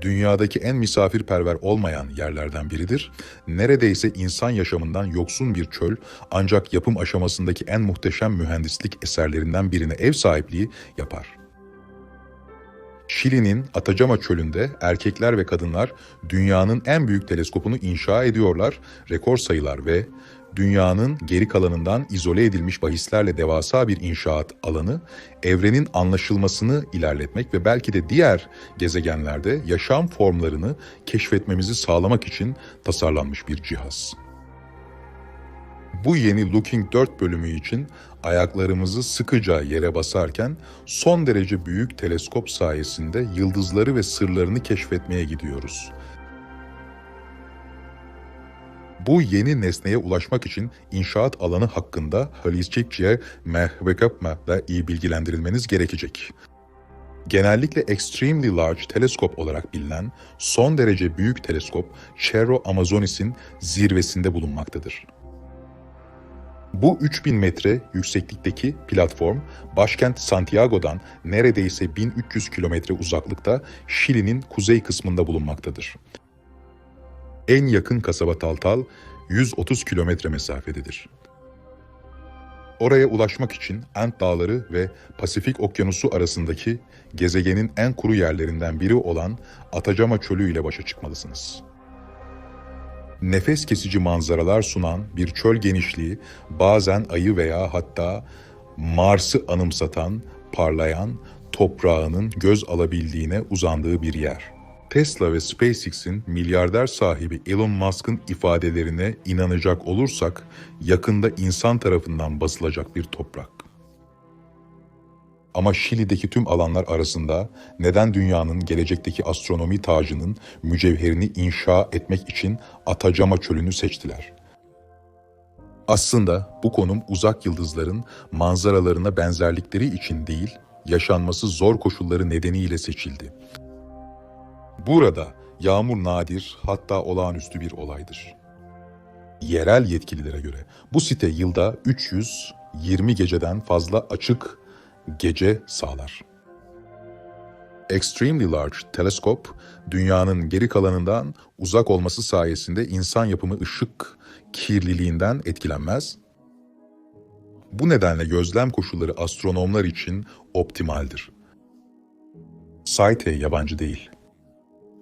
dünyadaki en misafirperver olmayan yerlerden biridir. Neredeyse insan yaşamından yoksun bir çöl ancak yapım aşamasındaki en muhteşem mühendislik eserlerinden birine ev sahipliği yapar. Şili'nin Atacama Çölü'nde erkekler ve kadınlar dünyanın en büyük teleskopunu inşa ediyorlar, rekor sayılar ve dünyanın geri kalanından izole edilmiş bahislerle devasa bir inşaat alanı, evrenin anlaşılmasını ilerletmek ve belki de diğer gezegenlerde yaşam formlarını keşfetmemizi sağlamak için tasarlanmış bir cihaz. Bu yeni Looking 4 bölümü için ayaklarımızı sıkıca yere basarken son derece büyük teleskop sayesinde yıldızları ve sırlarını keşfetmeye gidiyoruz. Bu yeni nesneye ulaşmak için inşaat alanı hakkında Halisçikçe Mehvekapma'da iyi bilgilendirilmeniz gerekecek. Genellikle Extremely Large Teleskop olarak bilinen son derece büyük teleskop Cerro Amazonis'in zirvesinde bulunmaktadır. Bu 3000 metre yükseklikteki platform, başkent Santiago'dan neredeyse 1300 kilometre uzaklıkta Şili'nin kuzey kısmında bulunmaktadır. En yakın kasaba Taltal 130 kilometre mesafededir. Oraya ulaşmak için Ant Dağları ve Pasifik Okyanusu arasındaki gezegenin en kuru yerlerinden biri olan Atacama Çölü ile başa çıkmalısınız nefes kesici manzaralar sunan bir çöl genişliği bazen ayı veya hatta Mars'ı anımsatan, parlayan, toprağının göz alabildiğine uzandığı bir yer. Tesla ve SpaceX'in milyarder sahibi Elon Musk'ın ifadelerine inanacak olursak yakında insan tarafından basılacak bir toprak. Ama Şili'deki tüm alanlar arasında neden dünyanın gelecekteki astronomi tacının mücevherini inşa etmek için Atacama Çölü'nü seçtiler? Aslında bu konum uzak yıldızların manzaralarına benzerlikleri için değil, yaşanması zor koşulları nedeniyle seçildi. Burada yağmur nadir hatta olağanüstü bir olaydır. Yerel yetkililere göre bu site yılda 320 geceden fazla açık gece sağlar. Extremely Large Teleskop, dünyanın geri kalanından uzak olması sayesinde insan yapımı ışık kirliliğinden etkilenmez. Bu nedenle gözlem koşulları astronomlar için optimaldir. Site yabancı değil.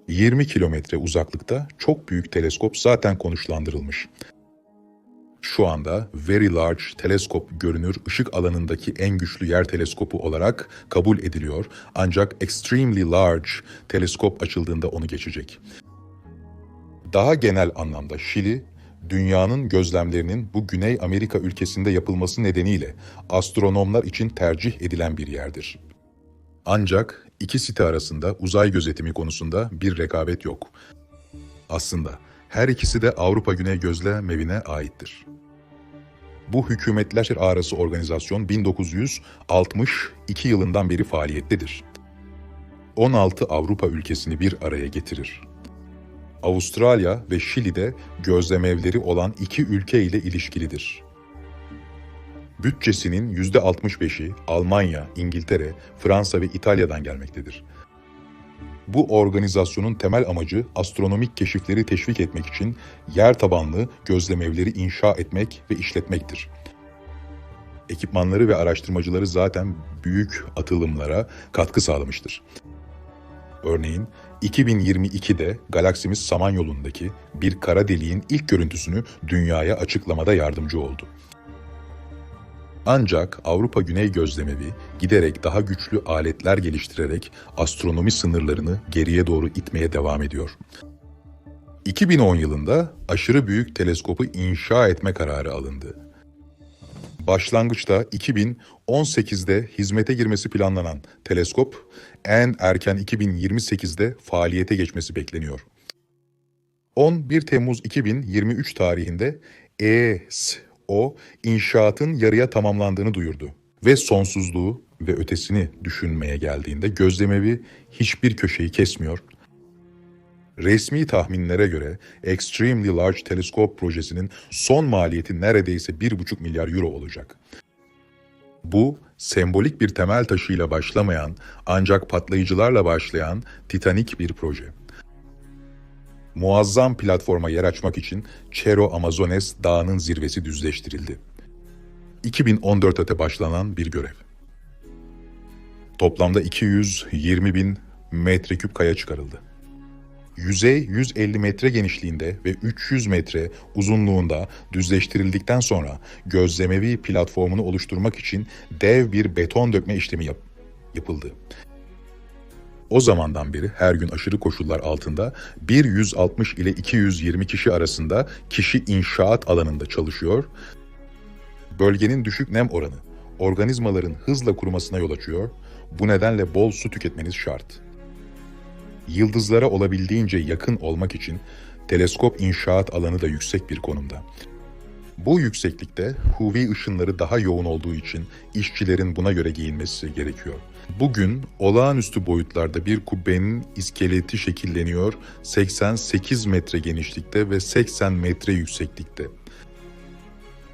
20 kilometre uzaklıkta çok büyük teleskop zaten konuşlandırılmış. Şu anda Very Large Teleskop görünür ışık alanındaki en güçlü yer teleskopu olarak kabul ediliyor ancak Extremely Large Teleskop açıldığında onu geçecek. Daha genel anlamda Şili, dünyanın gözlemlerinin bu Güney Amerika ülkesinde yapılması nedeniyle astronomlar için tercih edilen bir yerdir. Ancak iki site arasında uzay gözetimi konusunda bir rekabet yok. Aslında her ikisi de Avrupa Güney Gözlem Evi'ne aittir. Bu hükümetler arası organizasyon 1962 yılından beri faaliyettedir. 16 Avrupa ülkesini bir araya getirir. Avustralya ve Şili'de gözlem evleri olan iki ülke ile ilişkilidir. Bütçesinin %65'i Almanya, İngiltere, Fransa ve İtalya'dan gelmektedir. Bu organizasyonun temel amacı astronomik keşifleri teşvik etmek için yer tabanlı gözlemevleri inşa etmek ve işletmektir. Ekipmanları ve araştırmacıları zaten büyük atılımlara katkı sağlamıştır. Örneğin 2022'de galaksimiz Samanyolu'ndaki bir kara deliğin ilk görüntüsünü dünyaya açıklamada yardımcı oldu. Ancak Avrupa Güney Gözlemevi giderek daha güçlü aletler geliştirerek astronomi sınırlarını geriye doğru itmeye devam ediyor. 2010 yılında aşırı büyük teleskopu inşa etme kararı alındı. Başlangıçta 2018'de hizmete girmesi planlanan teleskop en erken 2028'de faaliyete geçmesi bekleniyor. 11 Temmuz 2023 tarihinde ES o inşaatın yarıya tamamlandığını duyurdu ve sonsuzluğu ve ötesini düşünmeye geldiğinde gözlemevi hiçbir köşeyi kesmiyor. Resmi tahminlere göre Extremely Large Telescope projesinin son maliyeti neredeyse 1,5 milyar euro olacak. Bu, sembolik bir temel taşıyla başlamayan ancak patlayıcılarla başlayan titanik bir proje. Muazzam platforma yer açmak için Cerro Amazones dağının zirvesi düzleştirildi. 2014'te başlanan bir görev. Toplamda 220 bin metreküp kaya çıkarıldı. Yüzey 150 metre genişliğinde ve 300 metre uzunluğunda düzleştirildikten sonra gözlemevi platformunu oluşturmak için dev bir beton dökme işlemi yap- yapıldı. O zamandan beri her gün aşırı koşullar altında 160 ile 220 kişi arasında kişi inşaat alanında çalışıyor. Bölgenin düşük nem oranı organizmaların hızla kurumasına yol açıyor. Bu nedenle bol su tüketmeniz şart. Yıldızlara olabildiğince yakın olmak için teleskop inşaat alanı da yüksek bir konumda. Bu yükseklikte UV ışınları daha yoğun olduğu için işçilerin buna göre giyinmesi gerekiyor. Bugün olağanüstü boyutlarda bir kubbenin iskeleti şekilleniyor 88 metre genişlikte ve 80 metre yükseklikte.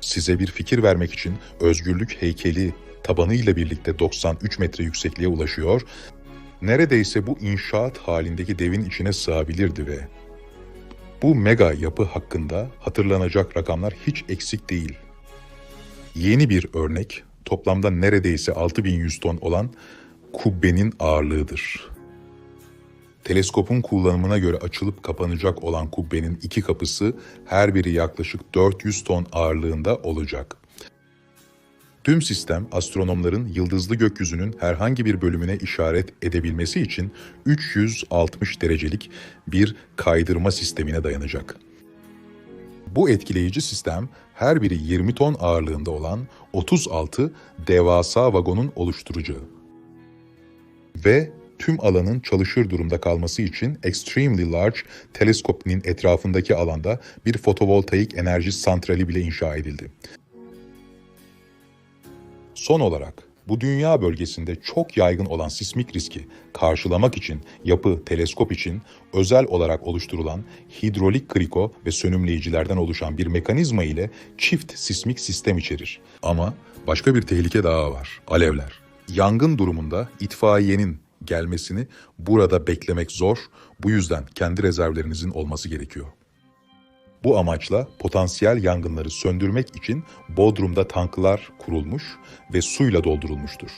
Size bir fikir vermek için özgürlük heykeli tabanıyla birlikte 93 metre yüksekliğe ulaşıyor. Neredeyse bu inşaat halindeki devin içine sığabilirdi ve bu mega yapı hakkında hatırlanacak rakamlar hiç eksik değil. Yeni bir örnek toplamda neredeyse 6100 ton olan kubbenin ağırlığıdır. Teleskopun kullanımına göre açılıp kapanacak olan kubbenin iki kapısı her biri yaklaşık 400 ton ağırlığında olacak. Tüm sistem astronomların yıldızlı gökyüzünün herhangi bir bölümüne işaret edebilmesi için 360 derecelik bir kaydırma sistemine dayanacak. Bu etkileyici sistem her biri 20 ton ağırlığında olan 36 devasa vagonun oluşturacağı ve tüm alanın çalışır durumda kalması için Extremely Large Teleskop'un etrafındaki alanda bir fotovoltaik enerji santrali bile inşa edildi. Son olarak bu dünya bölgesinde çok yaygın olan sismik riski karşılamak için yapı teleskop için özel olarak oluşturulan hidrolik kriko ve sönümleyicilerden oluşan bir mekanizma ile çift sismik sistem içerir. Ama başka bir tehlike daha var. Alevler. Yangın durumunda itfaiyenin gelmesini burada beklemek zor. Bu yüzden kendi rezervlerinizin olması gerekiyor. Bu amaçla potansiyel yangınları söndürmek için Bodrum'da tanklar kurulmuş ve suyla doldurulmuştur.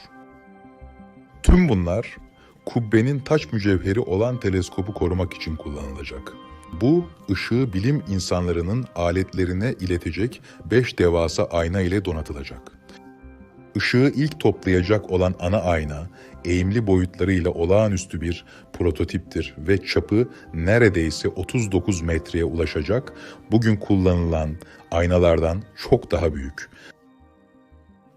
Tüm bunlar kubbenin taş mücevheri olan teleskobu korumak için kullanılacak. Bu ışığı bilim insanlarının aletlerine iletecek beş devasa ayna ile donatılacak. Işığı ilk toplayacak olan ana ayna, eğimli boyutlarıyla olağanüstü bir prototiptir ve çapı neredeyse 39 metreye ulaşacak, bugün kullanılan aynalardan çok daha büyük.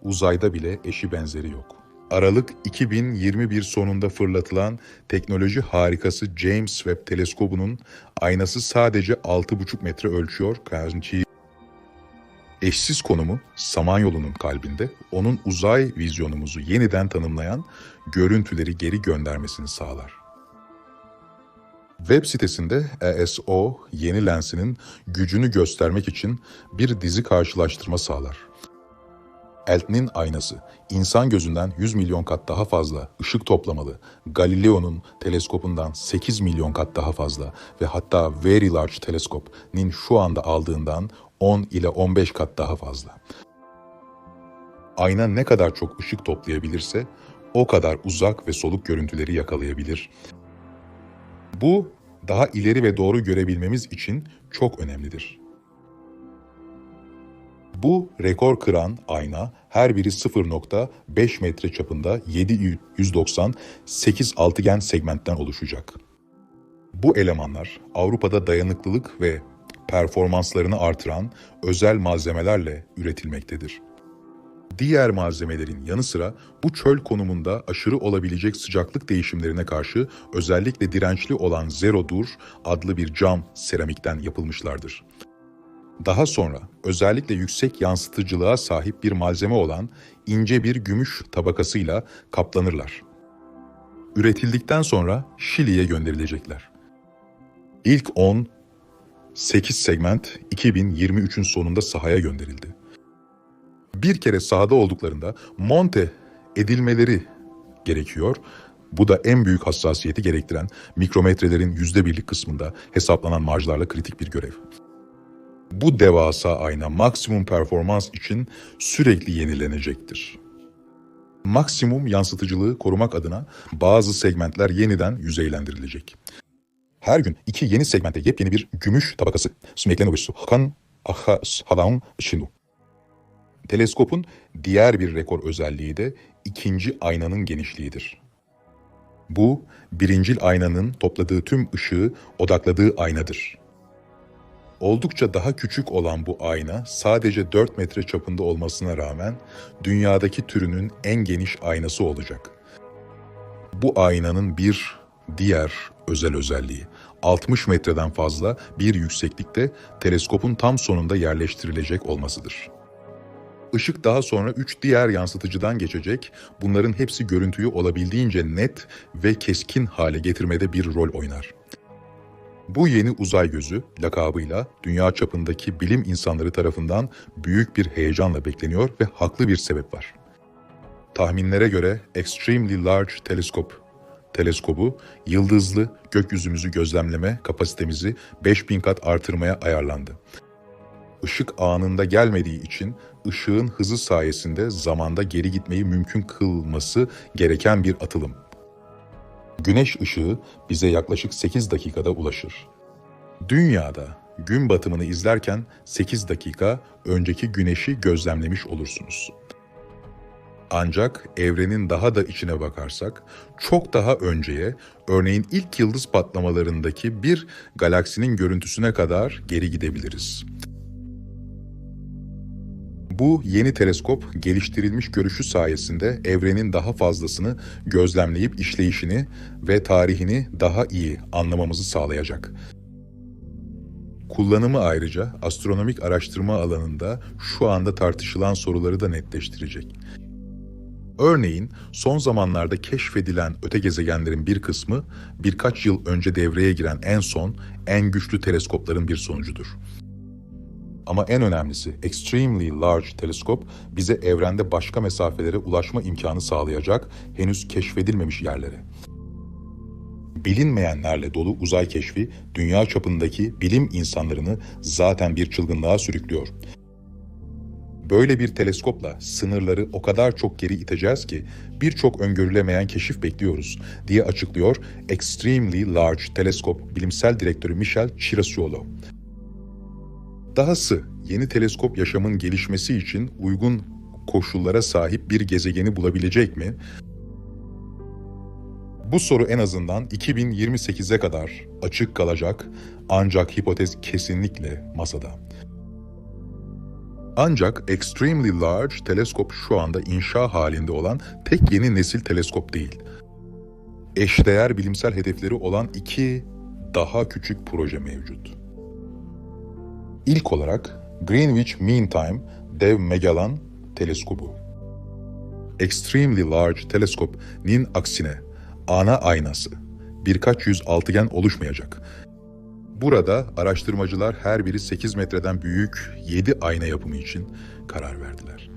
Uzayda bile eşi benzeri yok. Aralık 2021 sonunda fırlatılan teknoloji harikası James Webb teleskobunun aynası sadece 6,5 metre ölçüyor. Eşsiz konumu Samanyolu'nun kalbinde onun uzay vizyonumuzu yeniden tanımlayan görüntüleri geri göndermesini sağlar. Web sitesinde ESO yeni lensinin gücünü göstermek için bir dizi karşılaştırma sağlar. Elton'in aynası, insan gözünden 100 milyon kat daha fazla ışık toplamalı, Galileo'nun teleskopundan 8 milyon kat daha fazla ve hatta Very Large Telescope'nin şu anda aldığından 10 ile 15 kat daha fazla. Ayna ne kadar çok ışık toplayabilirse o kadar uzak ve soluk görüntüleri yakalayabilir. Bu daha ileri ve doğru görebilmemiz için çok önemlidir. Bu rekor kıran ayna her biri 0.5 metre çapında 798 altıgen segmentten oluşacak. Bu elemanlar Avrupa'da dayanıklılık ve performanslarını artıran özel malzemelerle üretilmektedir. Diğer malzemelerin yanı sıra bu çöl konumunda aşırı olabilecek sıcaklık değişimlerine karşı özellikle dirençli olan Zero Dur adlı bir cam seramikten yapılmışlardır. Daha sonra özellikle yüksek yansıtıcılığa sahip bir malzeme olan ince bir gümüş tabakasıyla kaplanırlar. Üretildikten sonra Şili'ye gönderilecekler. İlk 10 8 segment 2023'ün sonunda sahaya gönderildi. Bir kere sahada olduklarında monte edilmeleri gerekiyor. Bu da en büyük hassasiyeti gerektiren mikrometrelerin yüzde birlik kısmında hesaplanan marjlarla kritik bir görev. Bu devasa ayna maksimum performans için sürekli yenilenecektir. Maksimum yansıtıcılığı korumak adına bazı segmentler yeniden yüzeylendirilecek. Her gün iki yeni segmente yepyeni bir gümüş tabakası ekleniyor. Hakan aha sadan şinu. Teleskopun diğer bir rekor özelliği de ikinci aynanın genişliğidir. Bu, birincil aynanın topladığı tüm ışığı odakladığı aynadır. Oldukça daha küçük olan bu ayna sadece 4 metre çapında olmasına rağmen dünyadaki türünün en geniş aynası olacak. Bu aynanın bir diğer özel özelliği 60 metreden fazla bir yükseklikte teleskopun tam sonunda yerleştirilecek olmasıdır. Işık daha sonra üç diğer yansıtıcıdan geçecek. Bunların hepsi görüntüyü olabildiğince net ve keskin hale getirmede bir rol oynar. Bu yeni uzay gözü lakabıyla dünya çapındaki bilim insanları tarafından büyük bir heyecanla bekleniyor ve haklı bir sebep var. Tahminlere göre Extremely Large Telescope teleskobu yıldızlı gökyüzümüzü gözlemleme kapasitemizi 5000 kat artırmaya ayarlandı. Işık anında gelmediği için ışığın hızı sayesinde zamanda geri gitmeyi mümkün kılması gereken bir atılım. Güneş ışığı bize yaklaşık 8 dakikada ulaşır. Dünyada gün batımını izlerken 8 dakika önceki güneşi gözlemlemiş olursunuz. Ancak evrenin daha da içine bakarsak çok daha önceye, örneğin ilk yıldız patlamalarındaki bir galaksinin görüntüsüne kadar geri gidebiliriz. Bu yeni teleskop geliştirilmiş görüşü sayesinde evrenin daha fazlasını gözlemleyip işleyişini ve tarihini daha iyi anlamamızı sağlayacak. Kullanımı ayrıca astronomik araştırma alanında şu anda tartışılan soruları da netleştirecek. Örneğin son zamanlarda keşfedilen öte gezegenlerin bir kısmı birkaç yıl önce devreye giren en son, en güçlü teleskopların bir sonucudur. Ama en önemlisi Extremely Large Teleskop bize evrende başka mesafelere ulaşma imkanı sağlayacak henüz keşfedilmemiş yerlere. Bilinmeyenlerle dolu uzay keşfi dünya çapındaki bilim insanlarını zaten bir çılgınlığa sürüklüyor. Böyle bir teleskopla sınırları o kadar çok geri iteceğiz ki birçok öngörülemeyen keşif bekliyoruz diye açıklıyor Extremely Large Telescope bilimsel direktörü Michel Chirasuolo. Dahası yeni teleskop yaşamın gelişmesi için uygun koşullara sahip bir gezegeni bulabilecek mi? Bu soru en azından 2028'e kadar açık kalacak ancak hipotez kesinlikle masada. Ancak Extremely Large teleskop şu anda inşa halinde olan tek yeni nesil teleskop değil. Eşdeğer bilimsel hedefleri olan iki daha küçük proje mevcut. İlk olarak Greenwich Mean Time Dev Magellan Teleskobu. Extremely Large Telescope'nin aksine ana aynası birkaç yüz altıgen oluşmayacak. Burada araştırmacılar her biri 8 metreden büyük 7 ayna yapımı için karar verdiler.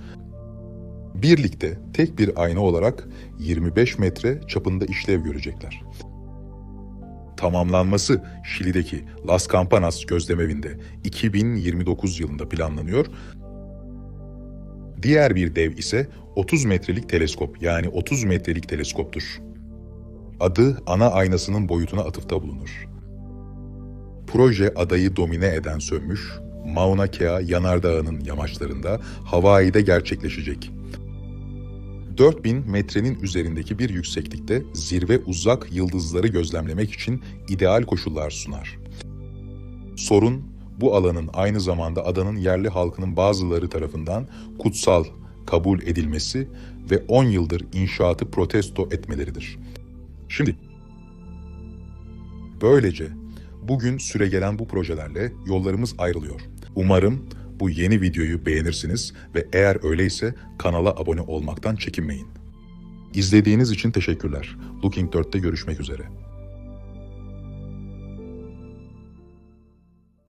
Birlikte tek bir ayna olarak 25 metre çapında işlev görecekler tamamlanması Şili'deki Las Campanas gözlemevinde 2029 yılında planlanıyor. Diğer bir dev ise 30 metrelik teleskop yani 30 metrelik teleskoptur. Adı ana aynasının boyutuna atıfta bulunur. Proje adayı domine eden sönmüş, Mauna Kea yanardağının yamaçlarında Hawaii'de gerçekleşecek. 4000 metrenin üzerindeki bir yükseklikte zirve uzak yıldızları gözlemlemek için ideal koşullar sunar. Sorun bu alanın aynı zamanda adanın yerli halkının bazıları tarafından kutsal kabul edilmesi ve 10 yıldır inşaatı protesto etmeleridir. Şimdi böylece bugün süre gelen bu projelerle yollarımız ayrılıyor. Umarım bu yeni videoyu beğenirsiniz ve eğer öyleyse kanala abone olmaktan çekinmeyin. İzlediğiniz için teşekkürler. Looking 4'te görüşmek üzere.